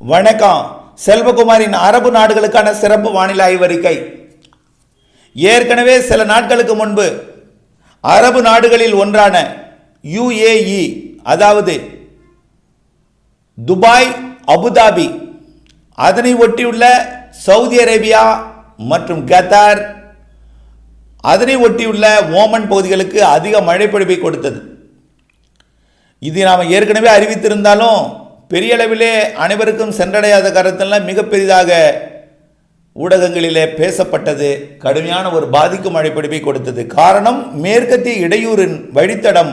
வணக்கம். செல்வகுமாரின் அரபு நாடுகளுக்கான சிறப்பு வானிலை ஆய்வறிக்கை. ஏற்கனவே சில நாட்களுக்கு முன்பு அரபு நாடுகளில் ஒன்றான யுஏஇ அதாவது துபாய் அபுதாபி அதனை ஒட்டியுள்ள சவுதி அரேபியா மற்றும் கத்தார் அதனை ஒட்டியுள்ள ஓமன் பகுதிகளுக்கு அதிக மழைப்பொழிவை கொடுத்தது. இது நாம் ஏற்கனவே அறிவித்திருந்தாலும் பெரிய அளவிலே அனைவருக்கும் சென்றடையாத கருத்தெல்லாம் மிக பெரிதாக ஊடகங்களிலே பேசப்பட்டது கடுமையான ஒரு பாதிக்கும் அழைப்பிடிப்பை கொடுத்தது. காரணம் மேற்கத்திய இடையூறின் வழித்தடம்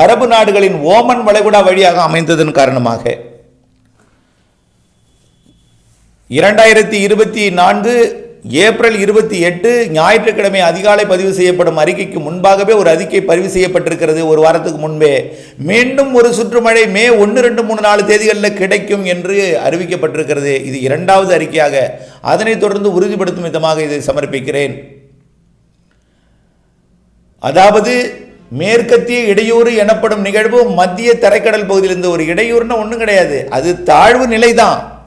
அரபு நாடுகளின் ஓமன் வளைகுடா வழியாக அமைந்ததன் காரணமாக. இரண்டாயிரத்தி இருபத்தி நான்கு ஏப்ரல் இருபத்தி எட்டு ஞாயிற்றுக்கிழமை அதிகாலை பதிவு செய்யப்படும் அறிக்கைக்கு முன்பாகவே ஒரு அறிக்கை பதிவு செய்யப்பட்டிருக்கிறது. ஒரு வாரத்துக்கு முன்பே. மீண்டும் ஒரு சுற்றுமழை மே ஒன்று ரெண்டு மூணு நாலு தேதிகளில் கிடைக்கும் என்று அறிவிக்கப்பட்டிருக்கிறது. இது இரண்டாவது அறிக்கையாக. அதனைத் தொடர்ந்து உறுதிப்படுத்தும் விதமாக இதை சமர்ப்பிக்கிறேன். அதாவது மேற்கத்திய இடையூறு எனப்படும் நிகழ்வு மத்திய தரைக்கடல் பகுதியிலிருந்து ஒரு இடையூறுனா ஒன்றும் கிடையாது. அது தாழ்வு நிலைதான்.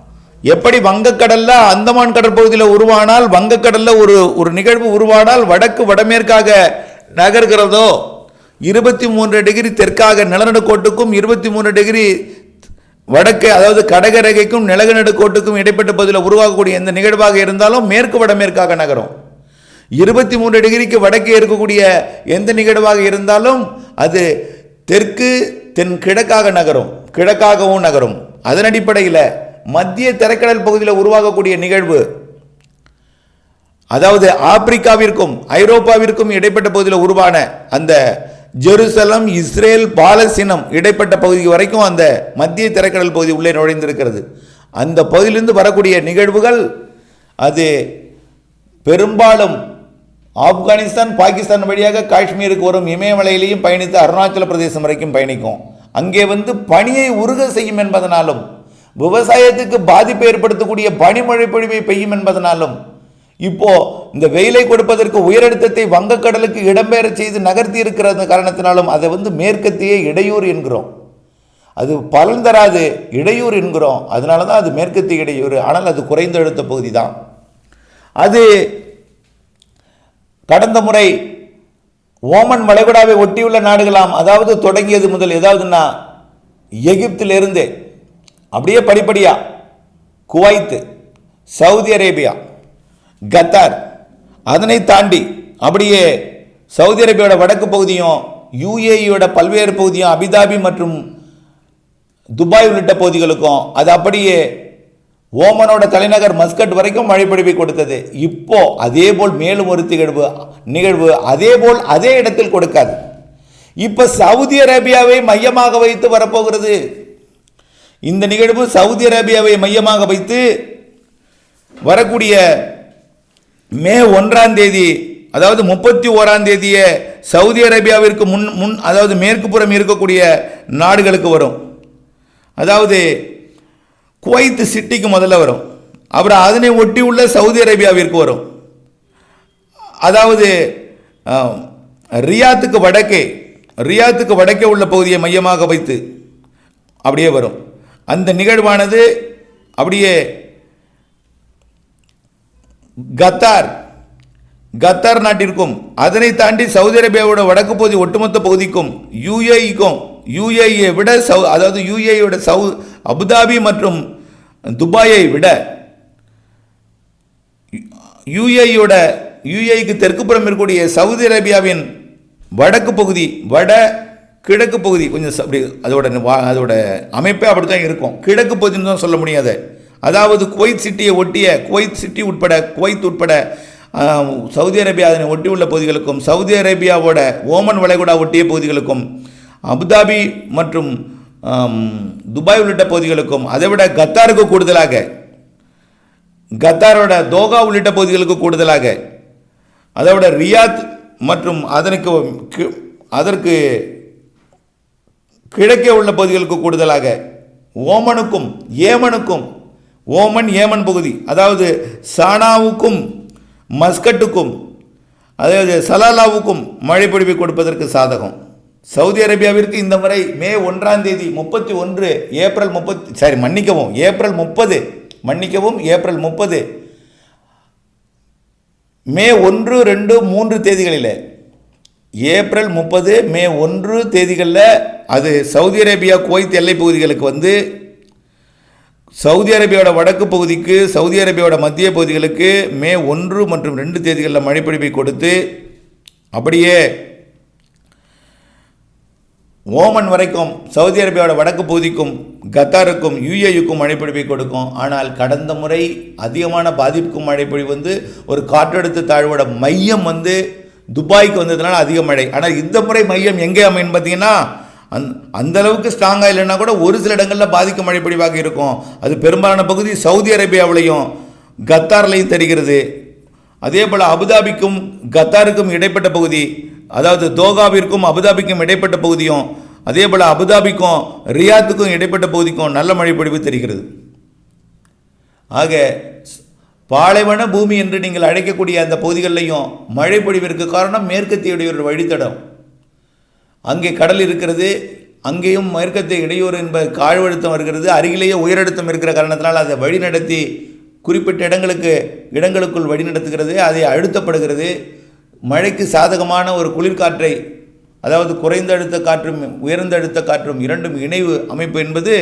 எப்படி வங்கக்கடல்ல அந்தமான் கடற்பகுதியில் உருவானால் வங்கக்கடல்ல ஒரு ஒரு நிகழ்வு உருவானால் வடக்கு வடமேற்காக நகர்கிறதோ இருபத்தி மூன்று டிகிரி தெற்காக நிலநடுக்கோட்டுக்கும் இருபத்தி மூன்று டிகிரி வடக்கு அதாவது கடகரகைக்கும் நிலநடுக்கோட்டுக்கும் இடைப்பட்ட பகுதியில் உருவாகக்கூடிய எந்த நிகழ்வாக இருந்தாலும் மேற்கு வடமேற்காக நகரும். இருபத்தி மூன்று டிகிரிக்கு வடக்கே இருக்கக்கூடிய எந்த நிகழ்வாக இருந்தாலும் அது தெற்கு தென் கிழக்காக நகரும். கிழக்காகவும் நகரும். அதன் அடிப்படையில் மத்திய தரைக்கடல் பகுதியில் உருவாகக்கூடிய நிகழ்வு. அதாவது ஆப்பிரிக்காவிற்கும் ஐரோப்பாவிற்கும் இடைப்பட்ட பகுதியில் உருவான அந்த ஜெருசலம் இஸ்ரேல் பாலஸ்தீனம் இடைப்பட்ட பகுதி வரைக்கும் அந்த மத்திய திரைக்கடல் பகுதி உள்ளே நுழைந்திருக்கிறது. அந்த பகுதியிலிருந்து வரக்கூடிய நிகழ்வுகள் அது பெரும்பாலும் ஆப்கானிஸ்தான் பாகிஸ்தான் வழியாக காஷ்மீருக்கு வரும் இமயமலையிலையும் பயணித்து அருணாச்சல பிரதேசம் வரைக்கும் பயணிக்கும். அங்கே வந்து பனியை உருக செய்யும் என்பதனாலும் விவசாயத்துக்கு பாதிப்பை ஏற்படுத்தக்கூடிய பனிமழை பொழிவை பெய்யும் என்பதனாலும் இப்போ இந்த வெயிலை கொடுப்பதற்கு உயரழுத்தத்தை வங்கக்கடலுக்கு இடம்பெயர செய்து நகர்த்தி இருக்கிற காரணத்தினாலும் அதை வந்து மேற்கத்திய இடையூறு என்கிறோம். அது பலன் தராது இடையூறு என்கிறோம். அதனால தான் அது மேற்கத்திய இடையூறு. ஆனால் அது குறைந்த அழுத்த பகுதி தான். அது கடந்த முறை ஓமன் வளைகுடாவை ஒட்டியுள்ள நாடுகளாம் அதாவது தொடங்கியது முதல் ஏதாவதுன்னா எகிப்திலிருந்தே அப்படியே படிப்படியா. Kuwait Saudi Arabia Qatar. அதனை தாண்டி அப்படியே சவுதி அரேபியாவோட வடக்கு பகுதியும் யுஏஇயோட பல்வேறு பகுதியும் அபிதாபி மற்றும் துபாய் உள்ளிட்ட பகுதிகளுக்கும் அது அப்படியே ஓமனோட தலைநகர் மஸ்கட் வரைக்கும் மழை பொழிவை கொடுத்தது. இப்போ அதே போல் மேலும் ஒரு திகழ்வு நிகழ்வு அதே போல் அதே இடத்தில் கொடுக்காது. இப்போ சவுதி அரேபியாவை மையமாக வைத்து வரப்போகிறது இந்த நிகழ்வு சவுதி அரேபியாவை மையமாக வைத்து வரக்கூடிய மே ஒன்றாம் தேதி அதாவது முப்பத்தி ஓராம் தேதியே சவுதி அரேபியாவிற்கு முன் முன் அதாவது மேற்கு புறம் இருக்கக்கூடிய நாடுகளுக்கு வரும். அதாவது குவைத் சிட்டிக்கு முதல்ல வரும். அப்புறம் அதனை ஒட்டி உள்ள சவுதி அரேபியாவிற்கு வரும். அதாவது ரியாத்துக்கு வடக்கே ரியாத்துக்கு வடக்கே உள்ள பகுதியை மையமாக வைத்து அப்படியே வரும். அந்த நிகழ்வானது அப்படியே கத்தார் கத்தார் நாட்டிற்கும் அதனை தாண்டி சவுதி அரேபியாவோட வடக்கு பகுதி ஒட்டுமொத்த பகுதிக்கும் யுஏஇக்கும் யுஏஇயை விட சவு அதாவது யுஏஇயோட சவு அபுதாபி மற்றும் துபாயை விட யுஏஇயோட யுஏஇக்கு தெற்குப்புறம் இருக்கக்கூடிய சவுதி அரேபியாவின் வடக்கு பகுதி வட கிழக்கு பகுதி கொஞ்சம் அப்படி அதோட வா- அதோட அமைப்பே அப்படி தான் இருக்கும். கிழக்கு பகுதின்னு தான் சொல்ல முடியாது. அதாவது குவைத் சிட்டியை ஒட்டிய குவைத் சிட்டி உட்பட குவைத் உட்பட சவுதி அரேபியா அதனை ஒட்டியுள்ள பகுதிகளுக்கும் சவுதி அரேபியாவோட ஓமன் வளைகுடா ஒட்டிய பகுதிகளுக்கும் அபுதாபி மற்றும் துபாய் உள்ளிட்ட பகுதிகளுக்கும் அதை விட கத்தாருக்கு கூடுதலாக கத்தாரோட தோகா உள்ளிட்ட பகுதிகளுக்கு கூடுதலாக அதை விட ரியாத் மற்றும் அதனுக்கு அதற்கு கிழக்கே உள்ள பகுதிகளுக்கு கூடுதலாக ஓமனுக்கும் ஏமனுக்கும் ஓமன் ஏமன் பகுதி அதாவது சானாவுக்கும் மஸ்கட்டுக்கும் அதாவது சலாலாவுக்கும் மழை பொழிவை கொடுப்பதற்கு சாதகம். சவுதி அரேபியாவிற்கு இந்த முறை மே ஒன்றாம் தேதி முப்பத்தி ஒன்று ஏப்ரல் முப்பத்தி சாரி மன்னிக்கவும் ஏப்ரல் முப்பது மன்னிக்கவும் ஏப்ரல் முப்பது. மே ஒன்று ரெண்டு மூன்று தேதிகளில் ஏப்ரல் முப்பது மே ஒன்று தேதிகளில் அது சவுதி அரேபியா குவைத் எல்லை பகுதிகளுக்கு வந்து சவுதி அரேபியாவோட வடக்கு பகுதிக்கு சவுதி அரேபியாவோட மத்திய பகுதிகளுக்கு மே ஒன்று மற்றும் ரெண்டு தேதிகளில் மழைப்பிடிப்பை கொடுத்து அப்படியே ஓமன் வரைக்கும் சவுதி அரேபியாவோட வடக்கு பகுதிக்கும் கத்தாருக்கும் யுஏயுக்கும் மழைப்பொழிவை கொடுக்கும். ஆனால் கடந்த முறை அதிகமான பாதிப்புக்கும் மழைப்பொழிவு வந்து ஒரு காற்றழுத்த தாழ்வோட மையம் வந்து துபாய்க்கு வந்ததுனால அதிக மழை. ஆனால் இந்த முறை மையம் எங்கே அமைன்னு பார்த்தீங்கன்னா அந் அந்த அளவுக்கு ஸ்ட்ராங்காக இல்லைன்னா கூட ஒரு சில இடங்களில் பாதிக்கும் மழைப்பொழிவாக இருக்கும். அது பெரும்பாலான பகுதி சவுதி அரேபியாவிலையும் கத்தார்லையும் தெரிகிறது. அதே போல் அபுதாபிக்கும் கத்தாருக்கும் இடைப்பட்ட பகுதி அதாவது தோகாவிற்கும் அபுதாபிக்கும் இடைப்பட்ட பகுதியும் அதே போல் அபுதாபிக்கும் ரியாத்துக்கும் இடைப்பட்ட பகுதிக்கும் நல்ல மழை பொழிவு தெரிகிறது. ஆக பாலைவன பூமி என்று நீங்கள் அழைக்கக்கூடிய அந்த பகுதிகளிலையும் மழை பொழிவிற்கு காரணம் மேற்கத்தியுடைய ஒரு வழித்தடம். அங்கே கடல் இருக்கிறது அங்கேயும் மேற்கத்திய இடையூறு என்ப காழ்வழுத்தம் வருகிறது அருகிலேயே உயரழுத்தம் இருக்கிற காரணத்தினால் அதை வழிநடத்தி குறிப்பிட்ட இடங்களுக்கு இடங்களுக்குள் வழிநடத்துகிறது அதை அழுத்தப்படுகிறது. மழைக்கு சாதகமான ஒரு குளிர்காற்றை அதாவது குறைந்த அழுத்த காற்றும் உயர்ந்த அழுத்த காற்றும் இரண்டும் இணைவு அமைப்பு என்பது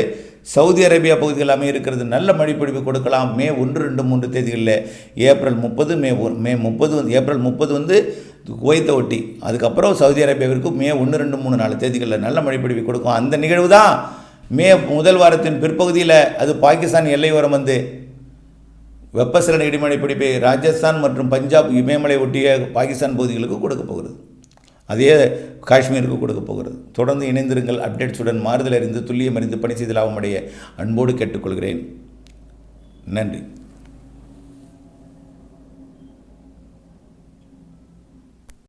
சவுதி அரேபியா பகுதிகள் அமையிருக்கிறது. நல்ல மழைப்பொழிவு கொடுக்கலாம். மே ஒன்று ரெண்டு மூன்று தேதிகளில். ஏப்ரல் முப்பது மே மே முப்பது வந்து ஏப்ரல் முப்பது வந்து குவைத்தை ஒட்டி. அதுக்கப்புறம் சவுதி அரேபியாவிற்கு மே ஒன்று ரெண்டு மூணு நாலு தேதிகளில் நல்ல மழைப்பொழிவு கொடுக்கும். அந்த நிகழ்வு தான் மே முதல் வாரத்தின் பிற்பகுதியில் அது பாகிஸ்தான் எல்லையோரம் வந்து வெப்பசலன இடிமழை பிடிப்பை ராஜஸ்தான் மற்றும் பஞ்சாப் இமயமலை ஒட்டிய பாகிஸ்தான் பகுதிகளுக்கு கொடுக்க போகிறது. அதே காஷ்மீருக்கு கொடுக்க போகிறது. தொடர்ந்து இணைந்திருங்கள். அப்டேட்ஸுடன் மாறுதல் அறிந்து துல்லியம் அறிந்து பணி செய்து லாபமடைய அன்போடு கேட்டுக்கொள்கிறேன். நன்றி.